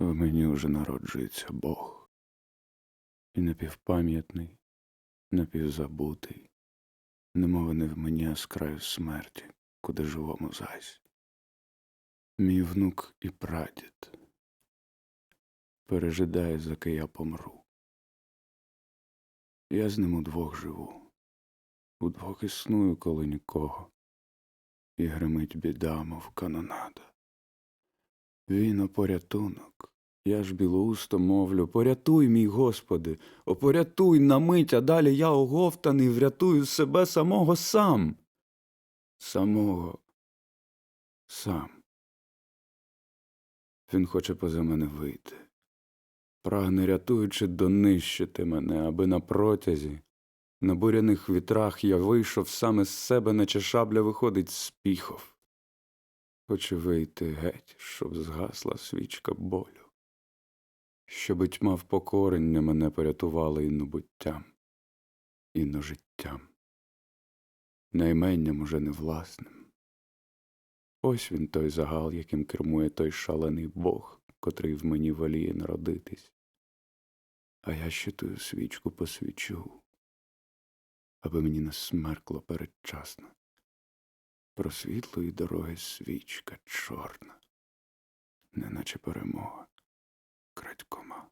В мені уже народжується Бог. І напівпам'ятний, напівзабутий, немов не в мені, а з краю смерті, куди живому зась. Мій внук і прадід пережидає, заки я помру. Я з ним удвох живу, удвох існую, коли нікого, і гримить біда, мов канонада. Він о порятунок. Я ж білоусто мовлю, порятуй, мій Господи, о порятуй на мить, а далі я оговтаний, врятую себе самого сам. Самого сам. Він хоче поза мене вийти, прагне, рятуючи, донищити мене, аби на протязі, на буряних вітрах я вийшов саме з себе, наче шабля виходить з піхов. Хоче вийти геть, щоб згасла свічка болю, щоби тьма впокорення мене порятувала іно буттям, іно життям, найменням уже не власним. Ось він той загал, яким кермує той шалений Бог, котрий в мені воліє народитись. А я ще тую свічку посвічу, аби мені не смеркло передчасно про світлої дороги свічка чорна, неначе перемога Spätkummer